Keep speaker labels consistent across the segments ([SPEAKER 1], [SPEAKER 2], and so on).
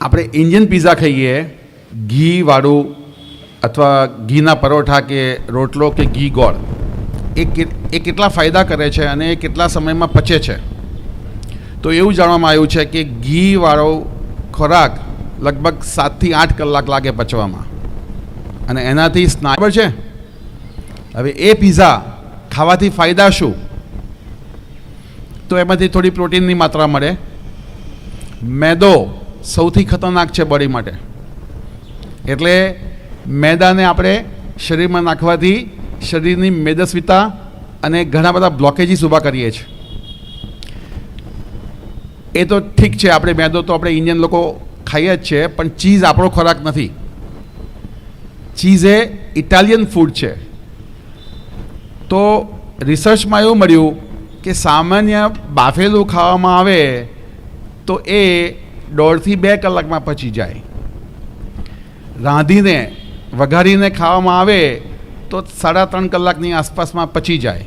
[SPEAKER 1] આપણે Indian pizza ખાઈએ, ઘીવાળું અથવા ઘીના પરોઠા કે રોટલો કે ઘી ગોળ. એ એ કેટલા ફાયદા કરે છે અને એ કેટલા સમયમાં પચે છે? તો એવું જાણવામાં આવ્યું છે કે ઘીવાળો ખોરાક લગભગ સાતથી આઠ કલાક લાગે પચવામાં. અને એનાથી સ્નાયુ છે? હવે એ પીઝા ખાવાથી ફાયદા શું? તો એમાંથી થોડી પ્રોટીનની માત્રા મળે. મેદો સૌથી ખતરનાક છે બોડી માટે. એટલે મેદાને આપણે શરીરમાં નાખવાથી શરીરની મેદસ્વીતા અને ઘણા બધા બ્લોકેજીસ ઊભા કરીએ છીએ. એ તો ઠીક છે, આપણે મેદો તો આપણે ઇન્ડિયન લોકો ખાઈએ જ છે પણ ચીઝ આપણો ખોરાક નથી. ચીઝ એ ઇટાલિયન ફૂડ છે. તો રિસર્ચમાં એવું મળ્યું કે સામાન્ય બાફેલું ખાવામાં આવે તો એ દોઢથી બે કલાકમાં પચી જાય. રાંધીને, વઘારીને ખાવામાં આવે તો સાડા ત્રણ કલાકની આસપાસમાં પચી જાય.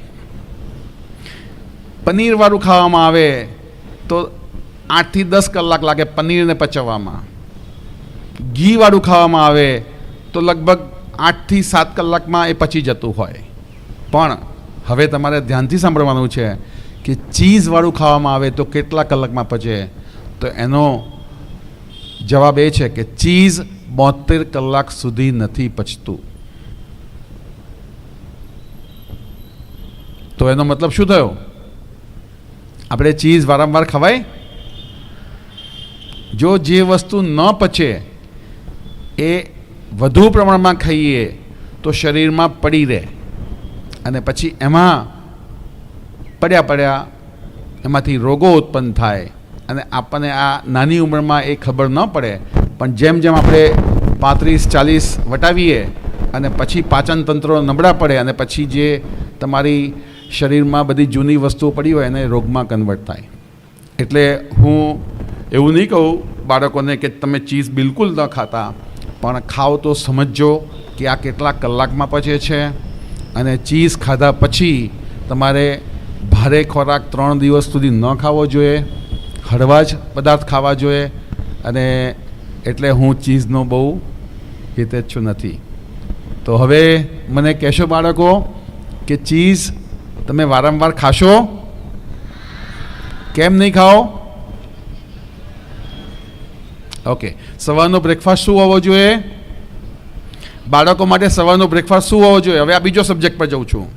[SPEAKER 1] પનીરવાળું ખાવામાં આવે તો આઠથી દસ કલાક લાગે પનીરને પચવવામાં. ઘીવાળું ખાવામાં આવે તો લગભગ આઠથી સાત કલાકમાં એ પચી જતું હોય. પણ હવે તમારે ધ્યાનથી સાંભળવાનું છે કે ચીઝવાળું ખાવામાં આવે તો કેટલા કલાકમાં પચે? તો એનો જવાબ એ છે કે ચીઝ બોતેર કલાક સુધી નથી પચતું. તો એનો મતલબ શું થયો? આપણે ચીઝ વારંવાર ખવાય? જો જે વસ્તુ ન પચે, એ વધુ પ્રમાણમાં ખાઈએ, તો શરીરમાં પડી રહે. અને પછી એમાં પડ્યા પડ્યા એમાંથી રોગો ઉત્પન્ન થાય. અને આપણને આ નાની ઉંમરમાં એ ખબર ન પડે, પણ જેમ જેમ આપણે પાંત્રીસ, ચાલીસ વટાવીએ અને પછી પાચન તંત્રો નબળા પડે અને પછી જે તમારી શરીરમાં બધી જૂની વસ્તુઓ પડી હોય એને રોગમાં કન્વર્ટ થાય. એટલે હું એવું નહીં કહું બાળકોને કે તમે ચીઝ બિલકુલ ન ખાતા, પણ ખાઓ તો સમજજો કે આ કેટલા કલાકમાં પચે છે અને ચીઝ ખાધા પછી તમારે ભારે ખોરાક ત્રણ દિવસ સુધી ન ખાવો જોઈએ. હળવા જ પદાર્થ ખાવા જોઈએ અને એટલે હું ચીઝનો બહુ હિતેચ્છુ નથી. તો હવે મને કહેશો બાળકો કે ચીઝ તમે વારંવાર ખાશો? કેમ નહીં ખાઓ? ઓકે, સવારનો બ્રેકફાસ્ટ શું હોવો જોઈએ? બાળકો માટે સવારનો બ્રેકફાસ્ટ શું હોવો જોઈએ? હવે આ બીજો સબ્જેક્ટ પર જઉં છું.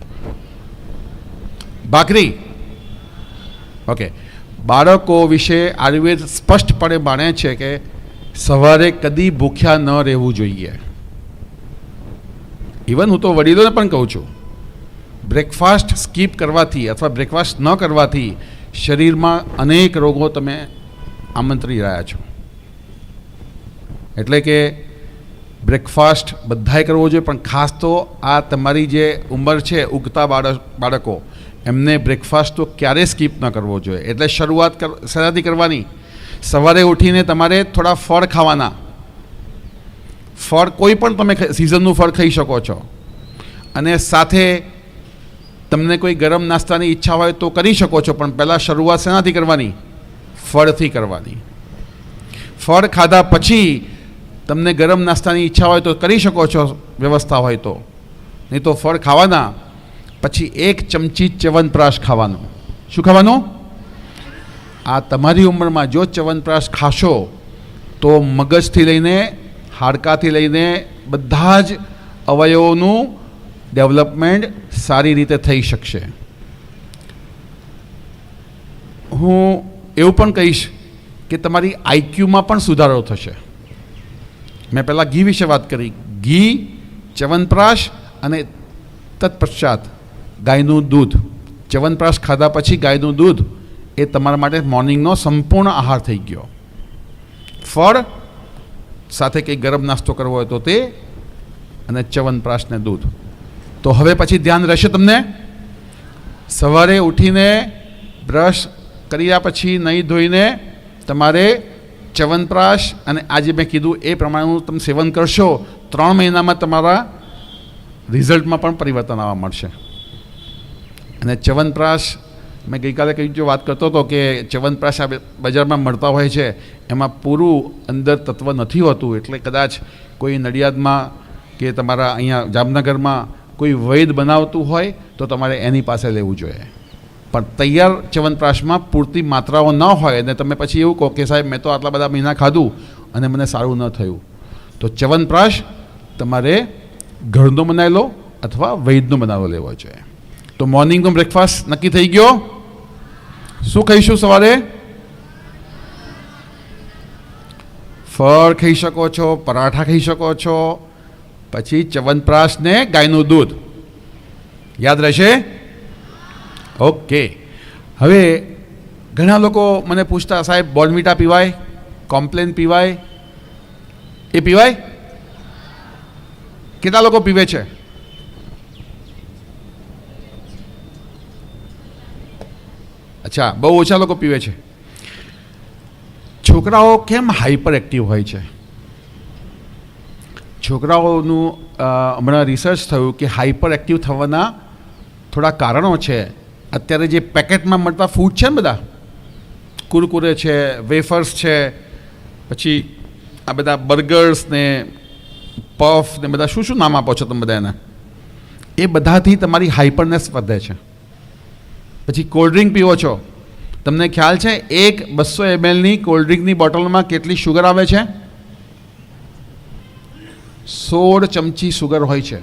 [SPEAKER 1] ભાખરી. ઓકે બાળકો વિશે આયુર્વેદ સ્પષ્ટપણે માને છે કે સવારે કદી ભૂખ્યા ન રહેવું જોઈએ. ઇવન હું તો વડીલોને પણ કહું છું બ્રેકફાસ્ટ સ્કીપ કરવાથી અથવા બ્રેકફાસ્ટ ન કરવાથી શરીરમાં અનેક રોગો તમે આમંત્રી રહ્યા છો. એટલે કે બ્રેકફાસ્ટ બધાએ કરવો જોઈએ, પણ ખાસ તો આ તમારી જે ઉંમર છે ઉગતા બાળક બાળકો એમને બ્રેકફાસ્ટ તો ક્યારેય સ્કીપ ન કરવો જોઈએ. એટલે શરૂઆત શેનાથી કરવાની. સવારે ઉઠીને તમારે થોડા ફળ ખાવાના. ફળ કોઈ પણ તમે સિઝનનું ફળ ખાઈ શકો છો. અને સાથે તમને કોઈ ગરમ નાસ્તાની ઈચ્છા હોય તો કરી શકો છો, પણ પહેલાં શરૂઆત શેનાથી કરવાની? ફળથી કરવાની. ફળ ખાધા પછી તમને ગરમ નાસ્તાની ઈચ્છા હોય તો કરી શકો છો, વ્યવસ્થા હોય તો. નહીં તો ફળ ખાવાના. પછી એક ચમચી ચ્યવનપ્રાશ ખાવાનો. શું ખાવાનું? આ તમારી ઉંમરમાં જો ચ્યવનપ્રાશ ખાશો, તો મગજથી લઈને, હાડકાથી લઈને બધા જ અવયવોનું ડેવલપમેન્ટ સારી રીતે થઈ શકશે. હું એવું પણ કહીશ કે તમારી આઈક્યુમાં પણ સુધારો થશે. મેં પહેલાં ઘી વિશે વાત કરી. ઘી, ચ્યવનપ્રાશ અને તત્પશ્ચાત ગાયનું દૂધ. ચ્યવનપ્રાશ ખાધા પછી ગાયનું દૂધ એ તમારા માટે મોર્નિંગનો સંપૂર્ણ આહાર થઈ ગયો. ફળ સાથે કંઈ ગરમ નાસ્તો કરવો હોય તો તે અને ચ્યવનપ્રાશ ને દૂધ. તો હવે પછી ધ્યાન રહેશે તમને? સવારે ઉઠીને બ્રશ કર્યા પછી નહીં ધોઈને તમારે ચ્યવનપ્રાશ અને આજે મેં કીધું એ પ્રમાણેનું તમે સેવન કરશો, ત્રણ મહિનામાં તમારા રિઝલ્ટમાં પણ પરિવર્તન આવવા મળશે અને ચ્યવનપ્રાશ મેં ગઈકાલે કઈ જો વાત કરતો હતો કે ચ્યવનપ્રાશ આ બજારમાં મળતા હોય છે, એમાં પૂરું અંદર તત્વ નથી હોતું. એટલે કદાચ કોઈ નડિયાદમાં કે તમારા અહીંયા જામનગરમાં કોઈ વૈદ બનાવતું હોય, તો તમારે એની પાસે લેવું જોઈએ. પણ તૈયાર ચ્યવનપ્રાશમાં પૂરતી માત્રાઓ ન હોય, અને તમે પછી એવું કહો કે સાહેબ, મેં તો આટલા બધા મહિના ખાધું અને મને સારું ન થયું. તો ચ્યવનપ્રાશ તમારે ઘરનો બનાવેલો અથવા વૈદનો બનાવેલો લેવો જોઈએ. તો મોર્નિંગનો બ્રેકફાસ્ટ નક્કી થઈ ગયો શું ખાઈશું સવારે ફળ ખાઈ શકો છો પરાઠા ખાઈ શકો છો પછી ચ્યવનપ્રાશ ને ગાયનું દૂધ યાદ રહેશે ઓકે હવે, ઘણા લોકો મને પૂછતા, સાહેબ બોર્નવીટા પીવાય? કોમ્પ્લેન પીવાય? એ પીવાય? કેટલા લોકો પીવે છે? અચ્છા, બહુ ઓછા લોકો પીવે છે. છોકરાઓ કેમ હાઈપર એક્ટિવ હોય છે? છોકરાઓનું હમણાં રિસર્ચ થયું કે હાઈપર એક્ટિવ થવાના થોડા કારણો છે. અત્યારે જે પેકેટમાં મળતા ફૂડ છે ને બધા? કુરકુરે છે વેફર્સ છે, પછી આ બધા બર્ગર્સ ને પફ ને બધા શું શું નામ આપો છો તમે બધા એના? એ બધાથી તમારી હાઈપરનેસ વધે છે. પછી કોલ્ડ ડ્રિંક પીવો છો. તમને ખ્યાલ છે, એક બસો એમએલની કોલ્ડ ડ્રિંકની બોટલમાં કેટલી શુગર આવે છે? સોળ ચમચી સુગર હોય છે.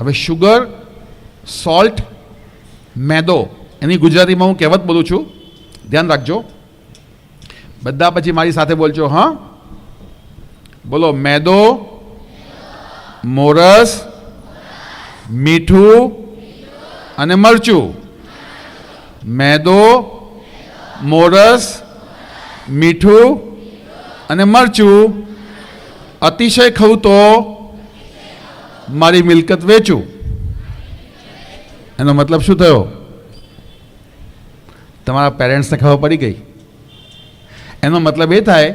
[SPEAKER 1] હવે શુગર સોલ્ટ મેદો, એની ગુજરાતીમાં હું કહેવત બોલું છું. ધ્યાન રાખજો. બધા પછી મારી સાથે બોલજો, હા? બોલો, મેદો, મોરસ, મીઠું અને મરચું. મેદો, મોરસ, મીઠું અને મરચું. અતિશય ખવું તો મારી મિલકત વેચું. એનો મતલબ શું થયો? તમારા પેરેન્ટ્સને ખબર પડી ગઈ. એનો મતલબ એ થાય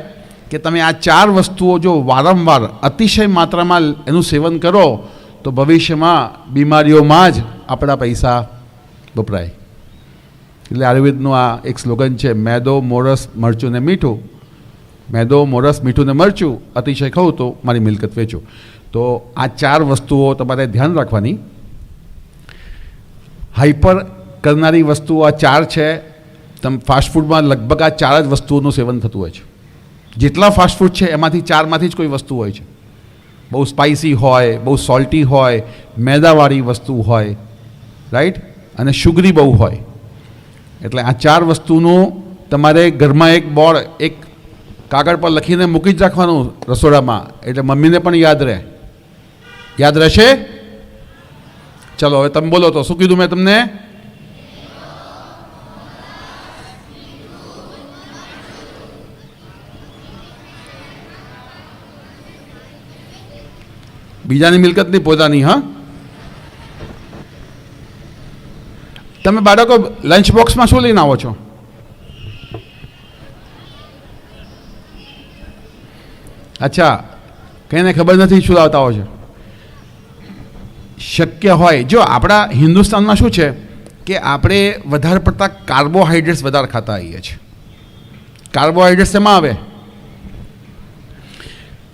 [SPEAKER 1] કે તમે આ ચાર વસ્તુઓ જો વારંવાર અતિશય માત્રામાં એનું સેવન કરો, તો ભવિષ્યમાં બીમારીઓમાં જ આપણા પૈસા વપરાય. એટલે આયુર્વેદનું આ એક સ્લોગન છે, મેદો, મોરસ, મરચું ને મીઠું. મેદો, મોરસ, મીઠું ને મરચું અતિશય ખાવું તો મારી મિલકત વેચું. તો આ ચાર વસ્તુઓ તમારે ધ્યાન રાખવાની. હાઈપર કરનારી વસ્તુઓ આ ચાર છે. તમ ફાસ્ટફૂડમાં લગભગ આ ચાર જ વસ્તુઓનું સેવન થતું હોય છે. જેટલા ફાસ્ટફૂડ છે, એમાંથી ચારમાંથી જ કોઈ વસ્તુ હોય છે. બહુ સ્પાઇસી હોય, બહુ સોલ્ટી હોય, મેદાવાળી વસ્તુ હોય, રાઈટ? અને શુગરી બહુ હોય. એટલે આ ચાર વસ્તુનું તમારે ઘરમાં એક બોર્ડ, એક કાગળ પર લખીને મૂકી જ રાખવાનું રસોડામાં. એટલે મમ્મીને પણ યાદ રહે. યાદ રહેશે? ચલો, હવે તમે બોલો તો, શું કીધું મેં તમને? બીજાની મિલકત નહીં પોતાની, હા? તમે બાળકો લંચ બોક્સમાં શું લઈને આવો છો? અચ્છા, કંઈને ખબર નથી શું લાવતા હોય છે? શક્ય હોય. જો, આપણા હિન્દુસ્તાનમાં શું છે કે આપણે વધારે પડતા કાર્બોહાઈડ્રેટ્સ વધારે ખાતા આવીએ છીએ. કાર્બોહાઈડ્રેટ્સ શેમાં આવે?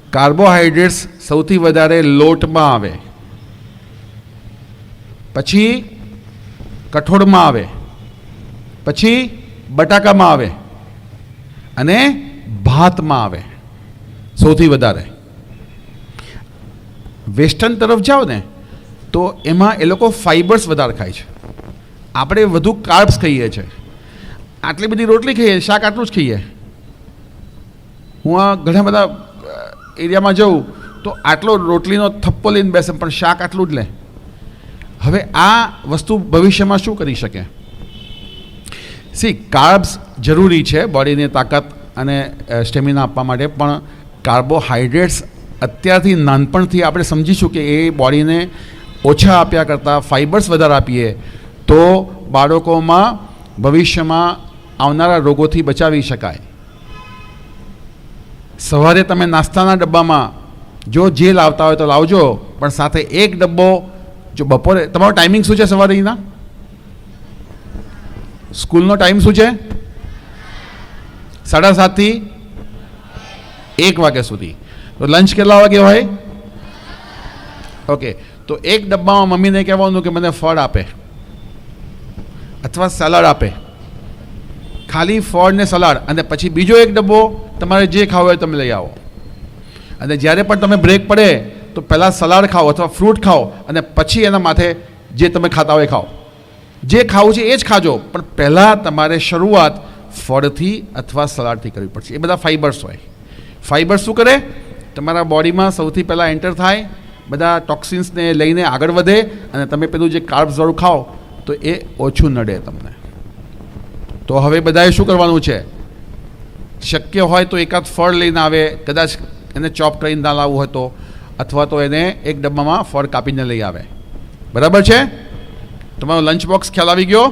[SPEAKER 1] કાર્બોહાઈડ્રેટ્સ સૌથી વધારે લોટમાં આવે. પછી કઠોળમાં આવે. પછી બટાકામાં આવે અને ભાતમાં આવે. સૌથી વધારે. વેસ્ટર્ન તરફ જાઓ ને, તો એમાં એ લોકો ફાઇબર્સ વધારે ખાય છે. આપણે વધુ કાર્બ્સ ખાઈએ છીએ આટલી બધી રોટલી ખાઈએ, શાક આટલું જ ખાઈએ. હું આ ઘણા બધા એરિયામાં જાઉં, તો આટલો રોટલીનો થપ્પો લઈને બેસે, પણ શાક આટલું જ લે. હવે આ વસ્તુ ભવિષ્યમાં શું કરી શકે? સી કાર્બ્સ જરૂરી છે બોડીને તાકાત અને સ્ટેમિના આપવા માટે, પણ કાર્બોહાઈડ્રેટ્સ અત્યારથી નાનપણથી આપણે સમજીશું કે એ બોડીને ઓછા આપ્યા કરતાં ફાઇબર્સ વધારે આપીએ, તો બાળકોમાં ભવિષ્યમાં આવનારા રોગોથી બચાવી શકાય. સવારે તમે નાસ્તાના ડબ્બામાં જો જે લાવતા હોય તો લાવજો, પણ સાથે એક ડબ્બો જો બપોરે, તમારો ટાઈમિંગ શું છે સવારે અહીંના સ્કૂલનો ટાઈમ શું છે? સાડા સાતથી એક વાગ્યા સુધી. તો લંચ કેટલા વાગે હોય? ઓકે તો એક ડબ્બામાં મમ્મીને કહેવાનું કે મને ફળ આપે. અથવા સલાડ આપે. ખાલી ફળ ને સલાડ અને પછી બીજો એક ડબ્બો તમારે જે ખાવો હોય તમે લઈ આવો. અને જ્યારે પણ તમે બ્રેક પડે તો પહેલાં સલાડ ખાઓ અથવા ફ્રૂટ ખાઓ અને પછી એના માથે જે તમે ખાતા હોય ખાઓ. જે ખાવું છે એ જ ખાજો, પણ પહેલાં તમારે શરૂઆત ફળથી અથવા સલાડથી કરવી પડશે. એ બધા ફાઇબર્સ હોય. ફાઇબર શું કરે? તમારા બોડીમાં સૌથી પહેલાં એન્ટર થાય, બધા ટોક્સિન્સને લઈને આગળ વધે અને તમે પેલું જે કાર્બ્સવાળું ખાઓ, તો એ ઓછું નડે તમને. તો હવે બધાએ શું કરવાનું છે? શક્ય હોય તો એકાદ ફળ લઈને આવે, કદાચ એને ચોપ કરીને ના લાવવું હોય તો. અથવા તો એને એક ડબ્બામાં ફળ કાપીને લઈ આવે. બરાબર છે? તમારો લંચ બોક્સ ખ્યાલ આવી ગયો?